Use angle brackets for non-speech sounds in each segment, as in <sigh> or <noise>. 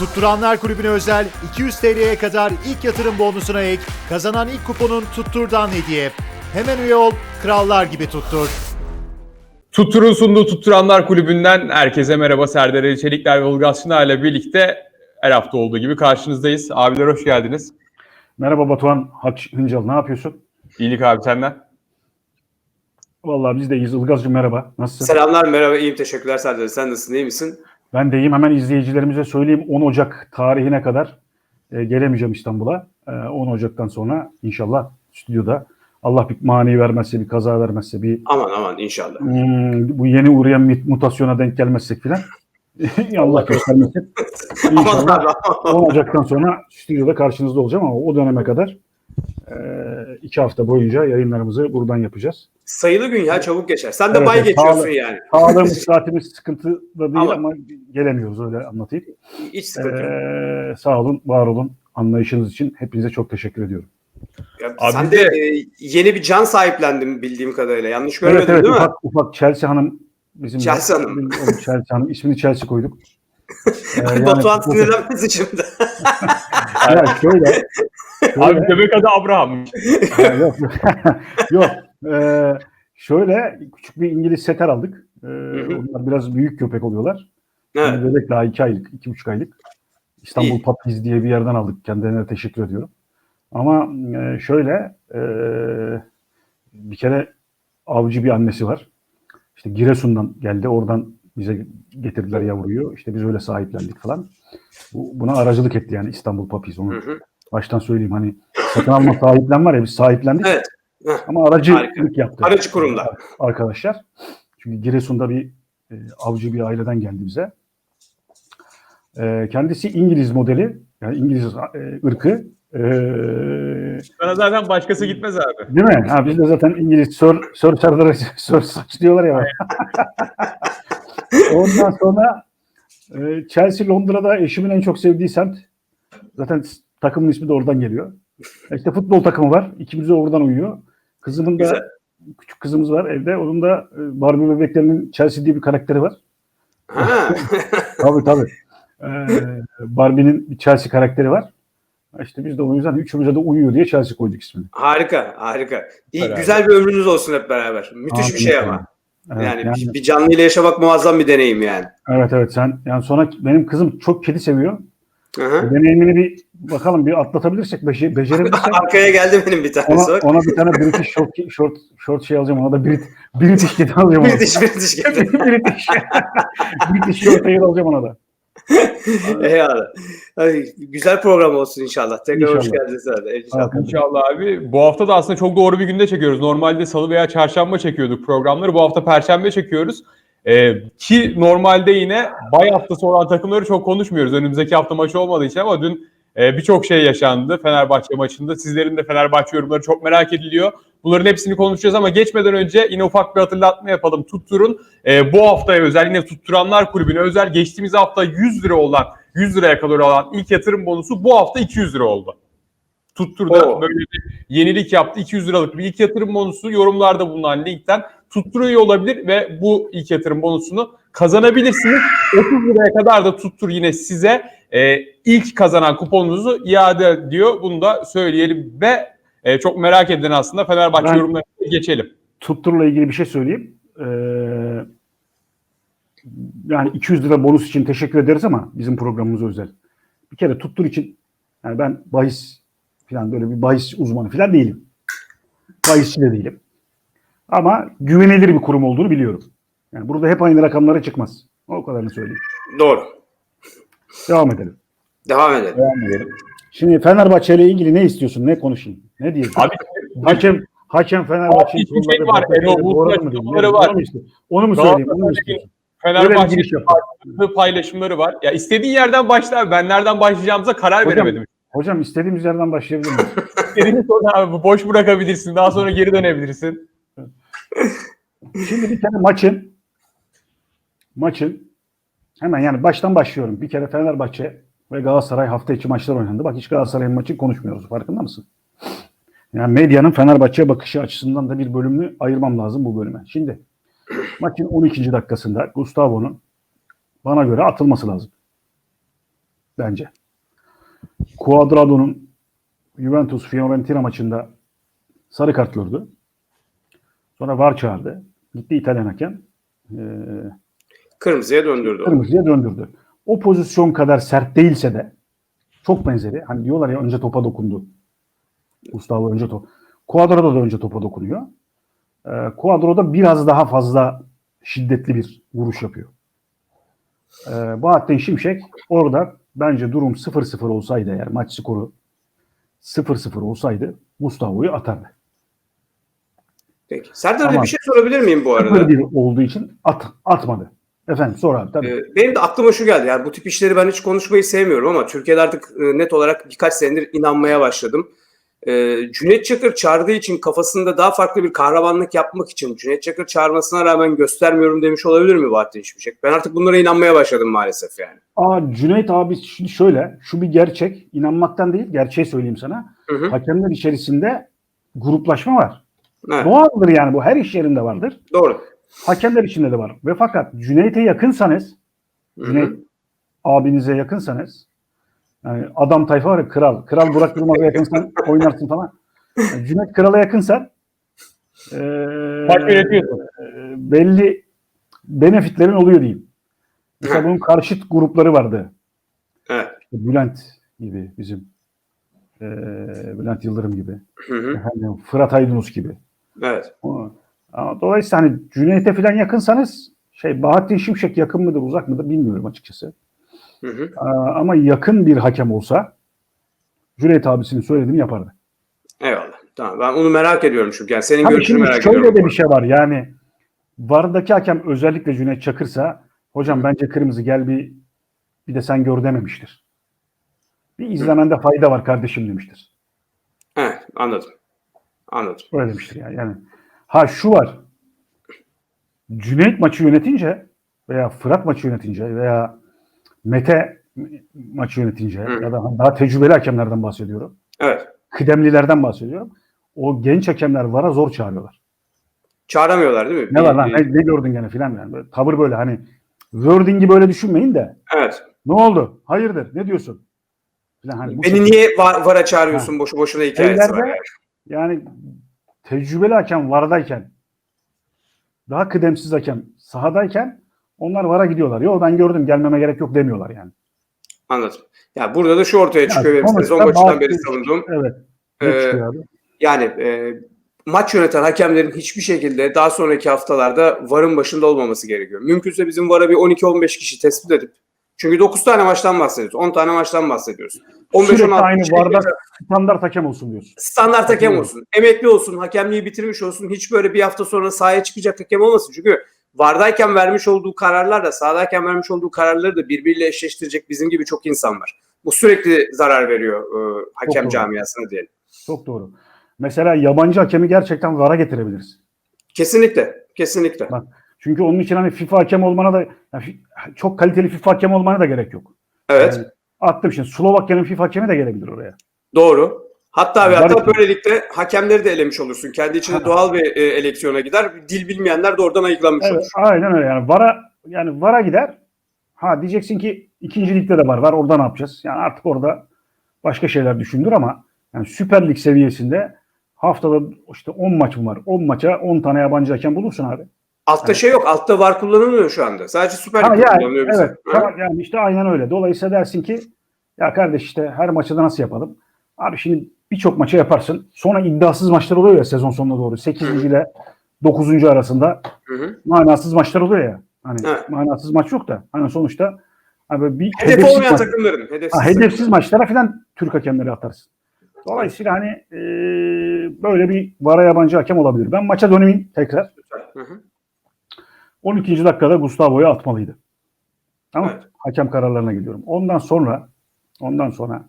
Tutturanlar Kulübü'ne özel 200 TL'ye kadar ilk yatırım bonusuna ek, kazanan ilk kuponun Tuttur'dan hediye. Hemen üye ol, krallar gibi tuttur. Tuttur'un sunduğu Tutturanlar Kulübü'nden herkese merhaba. Serdar Ali Çelikler ve Ilgaz Şınar ile birlikte her hafta olduğu gibi karşınızdayız. Abiler hoş geldiniz. Merhaba Batuhan Hıncal ne yapıyorsun? İyilik abi senden. Vallahi biz de iyiyiz. Ilgaz'cığım merhaba. Nasılsın? Selamlar merhaba iyiyim teşekkürler Serdar. Sen nasılsın iyi misin? Ben de iyiyim. Hemen izleyicilerimize söyleyeyim 10 Ocak tarihine kadar e, gelemeyeceğim İstanbul'a. E, 10 Ocak'tan sonra inşallah stüdyoda Allah bir mani vermezse, bir kaza vermezse, bir Aman aman inşallah. hmm, bu yeni uğrayan mutasyona denk gelmezsek filan. <laughs> Allah göstermesin. <laughs> İnşallah abi aman. 10 Ocak'tan sonra stüdyoda karşınızda olacağım ama o döneme kadar iki hafta boyunca yayınlarımızı buradan yapacağız. Sayılı gün ya çabuk geçer. Sen de Evet, bay evet, geçiyorsun sağ ol. yani. Sağlığımız, <laughs> saatimiz sıkıntı da değil Ama- ama, gelemiyoruz öyle anlatayım. Hiç sıkıntı yok. Ee, sağ olun, var olun. Anlayışınız için hepinize çok teşekkür ediyorum. Ya, Abi sen de de- e, yeni bir can sahiplendin bildiğim kadarıyla. Yanlış Evet görmedin evet değil mi? ufak, ufak Chelsea Hanım bizim Chelsea Hanım. bizim- o Chelsea Hanım ismini Chelsea koyduk. Ee, yani- Batuhan sinirlenmesin şimdi. <laughs> Ya şöyle, Abi şöyle köpek adı Abraham. Ha, yok <laughs> yok. Ee, şöyle küçük bir İngiliz seter aldık. Ee, onlar biraz büyük köpek oluyorlar. evet. Yani bebek daha iki aylık, iki buçuk aylık. İstanbul İyi. Puppies diye bir yerden aldık. Kendilerine teşekkür ediyorum. Ama e, şöyle e, bir kere avcı bir annesi var. İşte Giresun'dan geldi. Oradan bize getirdiler yavruyu. İşte biz öyle sahiplendik falan. Bu, buna aracılık etti yani İstanbul Puppies. Onu Hı hı. baştan söyleyeyim. Hani satın alma sahiplen var ya biz sahiplendik. Evet. Heh. Ama aracılık yaptı. Aracı kurumlar. Arkadaşlar. Çünkü Giresun'da bir e, avcı bir aileden geldi bize. E, kendisi İngiliz modeli. Yani İngiliz e, ırkı. E, Sana zaten başkası gitmez abi. değil mi? Ha, biz de zaten İngiliz Sir, Sir Serdar'a <laughs> Sir Saç diyorlar ya. <laughs> Ondan sonra e, Chelsea Londra'da eşimin en çok sevdiği semt. Zaten takımın ismi de oradan geliyor. İşte futbol takımı var. İkimiz de oradan uyuyor. Kızımın da Güzel. küçük kızımız var evde. Onun da e, Barbie bebeklerinin Chelsea diye bir karakteri var. Ha. <laughs> Tabii tabii. Ee, Barbie'nin bir Chelsea karakteri var. İşte biz de o yüzden üçümüze de uyuyor diye Chelsea koyduk ismini. harika harika. İyi, Beraber. güzel bir ömrünüz olsun hep beraber. Müthiş bir Amin. şey ama. Evet, yani, yani, bir canlı ile yaşamak muazzam bir deneyim yani. evet evet sen yani sonra benim kızım çok kedi seviyor. Hı hı. Deneyimini bir bakalım bir atlatabilirsek, beşe, becerebilirsek <laughs> Arkaya geldi benim bir tanesi. ona, bak. ona bir tane British short, short, short şey alacağım. Ona da Brit, British kedi alacağım. British British geldi. <laughs> British. British short alacağım ona da. Eyvallah. Ay, güzel program olsun inşallah. Tekrar hoş İnşallah. geldiniz. Hadi. İnşallah. İnşallah abi. Bu hafta da aslında çok doğru bir günde çekiyoruz. Normalde salı veya çarşamba çekiyorduk programları. Bu hafta perşembe çekiyoruz. Ee, ki normalde yine bay haftası olan takımları çok konuşmuyoruz. Önümüzdeki hafta maçı olmadığı için ama dün e, birçok şey yaşandı Fenerbahçe maçında. Sizlerin de Fenerbahçe yorumları çok merak ediliyor. Bunların hepsini konuşacağız ama geçmeden önce yine ufak bir hatırlatma yapalım. Tuttur'un e, bu haftaya özel yine Tutturanlar Kulübü'ne özel geçtiğimiz hafta 100 lira olan 100 liraya kadar olan ilk yatırım bonusu bu hafta 200 lira oldu. Tuttur'da Oo. böyle bir yenilik yaptı. 200 liralık bir ilk yatırım bonusu yorumlarda bulunan linkten Tuttur üye olabilir ve bu ilk yatırım bonusunu kazanabilirsiniz. 30 liraya kadar da Tuttur yine size e, ilk kazanan kuponunuzu iade ediyor. Bunu da söyleyelim ve e, çok merak edilen aslında Fenerbahçe Ben- yorumlarına geçelim. Tuttur'la ilgili bir şey söyleyeyim. Ee, yani 200 lira bonus için teşekkür ederiz ama bizim programımız özel. Bir kere Tuttur için yani ben bahis falan böyle bir bahis uzmanı falan değilim. Bahisçi de değilim. Ama güvenilir bir kurum olduğunu biliyorum. Yani burada hep aynı rakamlara çıkmaz. O kadarını söyleyeyim. Doğru. Devam edelim. Devam edelim. Şimdi Fenerbahçe ile ilgili ne istiyorsun? Ne konuşayım? Ne diyeyim? Abi hakem hakem Fenerbahçe'nin Abi, bir şey var. Erol açıklamaları var. Onu mu istiyorsun? Onu mu söyleyeyim? Onu mu istiyorsun? Fenerbahçe'nin paylaşımları var. Ya istediğin yerden başla abi. Ben nereden başlayacağımıza karar Hocam, veremedim. Hocam istediğimiz yerden başlayabilir miyiz? <laughs> İstediğini sonra abi boş bırakabilirsin. Daha sonra geri dönebilirsin. Şimdi bir kere maçın maçın hemen yani baştan başlıyorum. Bir kere Fenerbahçe ve Galatasaray hafta içi maçlar oynandı. Bak hiç Galatasaray'ın maçı konuşmuyoruz. Farkında mısın? Yani medyanın Fenerbahçe'ye bakışı açısından da bir bölümünü ayırmam lazım bu bölüme. Şimdi maçın 12. dakikasında Gustavo'nun bana göre atılması lazım. bence. Cuadrado'nun Juventus Fiorentina maçında sarı kart gördü. Sonra VAR çağırdı. Gitti İtalyan hakem. Ee, Kırmızıya döndürdü. kırmızıya döndürdü. O pozisyon kadar sert değilse de çok benzeri. Hani diyorlar ya önce topa dokundu. Gustavo önce top. Cuadrado da önce topa dokunuyor. Ee, Cuadrado biraz daha fazla şiddetli bir vuruş yapıyor. Ee, Bahattin Şimşek orada bence durum 0-0 olsaydı eğer maç skoru 0-0 olsaydı Gustavo'yu atardı. Peki. Serdar Bey bir şey sorabilir miyim bu arada? 0-1 olduğu için at, atmadı. Efendim sor abi tabii. Ee, Benim de aklıma şu geldi. Yani bu tip işleri ben hiç konuşmayı sevmiyorum ama Türkiye'de artık e, net olarak birkaç senedir inanmaya başladım. Ee, Cüneyt Çakır çağırdığı için kafasında daha farklı bir kahramanlık yapmak için Cüneyt Çakır çağırmasına rağmen göstermiyorum demiş olabilir mi Bahattin Şimşek? Ben artık bunlara inanmaya başladım maalesef yani. Aa, Cüneyt abi şimdi şöyle, şu bir gerçek, inanmaktan değil, gerçeği söyleyeyim sana. Hı hı. Hakemler içerisinde gruplaşma var. Evet, Doğaldır yani bu her iş yerinde vardır. doğru. Hakemler içinde de var. Ve fakat Cüneyt'e yakınsanız. Cüneyt abinize yakınsanız, yani adam tayfa var ya kral, kral Burak Yılmaz'a yakınsan oynarsın falan. Yani Cüneyt krala yakınsa yönetiyorsun. eee, belli benefitlerin oluyor diyeyim. Mesela bunun karşıt grupları vardı. Evet. Bülent gibi bizim eee Bülent Yıldırım gibi. Hı hı. Efendim, Fırat Aydınus gibi. Evet. O- dolayısıyla hani Cüneyt'e falan yakınsanız şey Bahattin Şimşek yakın mıdır uzak mıdır bilmiyorum açıkçası. Hı hı. Aa, Ama yakın bir hakem olsa Cüneyt abisinin söylediğini yapardı. Eyvallah. Tamam. Ben onu merak ediyorum çünkü. Yani senin Tabii görüşünü merak şöyle ediyorum. de bir şey var yani VAR'daki hakem özellikle Cüneyt Çakırsa hocam bence kırmızı gel bir bir de sen gör dememiştir. Bir izlemende fayda var kardeşim demiştir. Evet. Anladım. Anladım. Öyle demiştir yani. yani. Ha şu var. Cüneyt maçı yönetince veya Fırat maçı yönetince veya Mete maçı yönetince Hı. ya da daha tecrübeli hakemlerden bahsediyorum. Evet. Kıdemlilerden bahsediyorum. O genç hakemler vara zor çağırıyorlar. Çağıramıyorlar değil mi? Ne var lan ne, ne gördün gene filan yani. Böyle, tavır böyle hani wording'i böyle düşünmeyin de Evet. ne oldu? Hayırdır? Ne diyorsun? Filan hani bu Beni niye var, vara çağırıyorsun boşu boşuna hikayesi var Ellerde- yani. Yani tecrübeli hakem vardayken daha kıdemsiz hakem sahadayken onlar vara gidiyorlar. Yo ben gördüm gelmeme gerek yok demiyorlar yani. Anladım. Ya burada da şu ortaya çıkıyor benim sonuçta sezon başından beri savunduğum. Evet. Ee? Yani e, maç yöneten hakemlerin hiçbir şekilde daha sonraki haftalarda VAR'ın başında olmaması gerekiyor. Mümkünse bizim VAR'a bir 12-15 kişi tespit edip çünkü 9 tane maçtan bahsediyoruz. 10 tane maçtan bahsediyoruz. 15-16 Sürekli aynı kişi varda standart hakem olsun diyorsun. standart hakem olsun. Emekli olsun, hakemliği bitirmiş olsun. Hiç böyle bir hafta sonra sahaya çıkacak hakem olmasın. Çünkü VAR'dayken vermiş olduğu kararlar da sahadayken vermiş olduğu kararları da birbiriyle eşleştirecek bizim gibi çok insan var. Bu sürekli zarar veriyor e, hakem doğru. camiasına diyelim. Çok doğru. Mesela yabancı hakemi gerçekten vara getirebiliriz. Kesinlikle. Kesinlikle. Bak, Çünkü onun için hani FIFA hakem olmana da yani çok kaliteli FIFA hakem olmana da gerek yok. Evet. Yani attım şimdi Slovakya'nın FIFA hakemi de gelebilir oraya. Doğru. Hatta ve Var hatta böylelikle hakemleri de elemiş olursun. Kendi içinde Ha. doğal bir e, eleksiyona gider. Dil bilmeyenler de oradan ayıklanmış Evet, olur. aynen öyle yani vara yani vara gider. Ha diyeceksin ki ikinci ligde de var var orada ne yapacağız? Yani artık orada başka şeyler düşündür ama yani Süper Lig seviyesinde haftada işte 10 maç mı var? 10 maça 10 tane yabancı hakem bulursun abi. Altta şey yok. Altta var kullanılmıyor şu anda. Sadece Süper Lig'de yani, kullanılıyor evet, tamam, yani işte aynen öyle. Dolayısıyla dersin ki ya kardeş işte her maçı da nasıl yapalım? Abi şimdi birçok maça yaparsın. Sonra iddiasız maçlar oluyor ya sezon sonuna doğru. 8. ile 9. arasında Hı hı. manasız maçlar oluyor ya. Hani Evet. manasız maç yok da hani sonuçta hani bir Hedef hedefsiz olmayan maç- takımların. Hedefsiz, ha, hedefsiz takımların. maçlara filan Türk hakemleri atarsın. Dolayısıyla hani e, böyle bir vara yabancı hakem olabilir. Ben maça döneyim tekrar. Hı hı. 12. dakikada Gustavo'yu atmalıydı. Tamam. Evet. Hakem kararlarına gidiyorum. Ondan sonra ondan sonra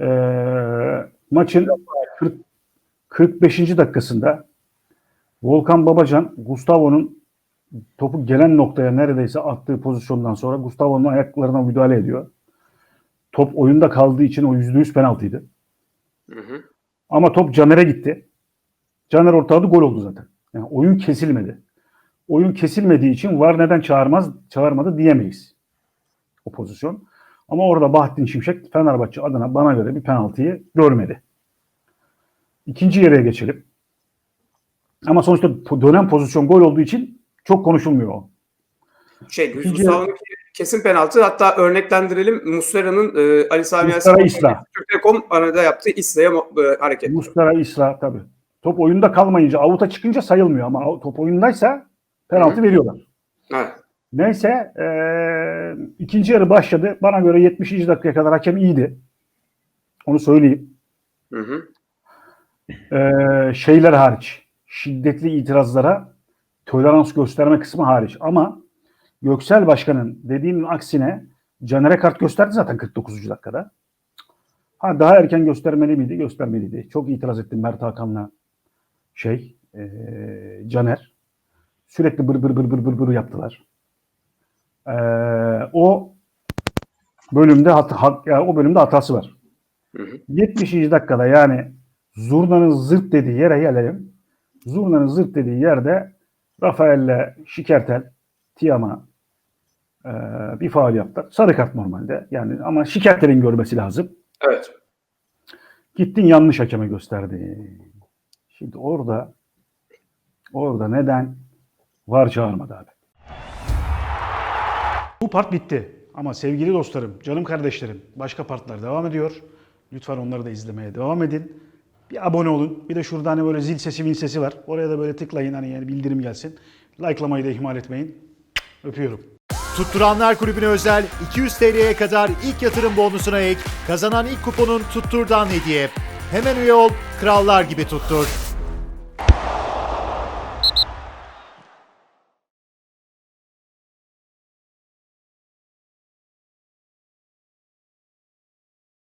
eee, maçın 40, 45. dakikasında Volkan Babacan Gustavo'nun topu gelen noktaya neredeyse attığı pozisyondan sonra Gustavo'nun ayaklarına müdahale ediyor. Top oyunda kaldığı için o %100 penaltıydı. Hı hı. Ama top Caner'e gitti. Caner ortaladı gol oldu zaten. Yani oyun kesilmedi. Oyun kesilmediği için var neden çağırmaz çağırmadı diyemeyiz. O pozisyon. Ama orada Bahattin Şimşek Fenerbahçe adına bana göre bir penaltıyı görmedi. İkinci yere geçelim. Ama sonuçta dönem pozisyon gol olduğu için çok konuşulmuyor o. Şey, Gustavo'nun kesin penaltı. Hatta örneklendirelim. Muslera'nın e, Ali Sami Yensen- İsla. Türk Telekom arada yaptığı İsla'ya e, hareket. Mustara İsra tabii. Top oyunda kalmayınca, avuta çıkınca sayılmıyor ama top oyundaysa penaltı Hı. veriyorlar. Evet. Neyse eee, ikinci yarı başladı. Bana göre 70. dakikaya kadar hakem iyiydi. Onu söyleyeyim. Hı hı. Eee, şeyler hariç. Şiddetli itirazlara tolerans gösterme kısmı hariç. Ama Göksel Başkan'ın dediğinin aksine Caner'e kart gösterdi zaten 49. dakikada. Ha daha erken göstermeli miydi? Göstermeliydi. Çok itiraz ettim Mert Hakan'la şey eee, Caner. Sürekli bır bır bır bır bır bır yaptılar. Eee, o bölümde hat, hat- ya o bölümde hatası var. Hı hı. 70. dakikada yani zurnanın zırt dediği yere gelelim. Zurnanın zırt dediği yerde Rafael'le Şikertel, Tiam'a eee, bir faal yaptılar. Sarı kart normalde. Yani ama Şikertel'in görmesi lazım. Evet. Gittin yanlış hakeme gösterdi. Şimdi orada orada neden var çağırmadı abi? Bu part bitti. Ama sevgili dostlarım, canım kardeşlerim, başka partlar devam ediyor. Lütfen onları da izlemeye devam edin. Bir abone olun. Bir de şurada hani böyle zil sesi, min sesi var. Oraya da böyle tıklayın hani yani bildirim gelsin. Likelamayı da ihmal etmeyin. Öpüyorum. Tutturanlar Kulübü'ne özel 200 TL'ye kadar ilk yatırım bonusuna ek, kazanan ilk kuponun Tuttur'dan hediye. Hemen üye ol, krallar gibi tuttur.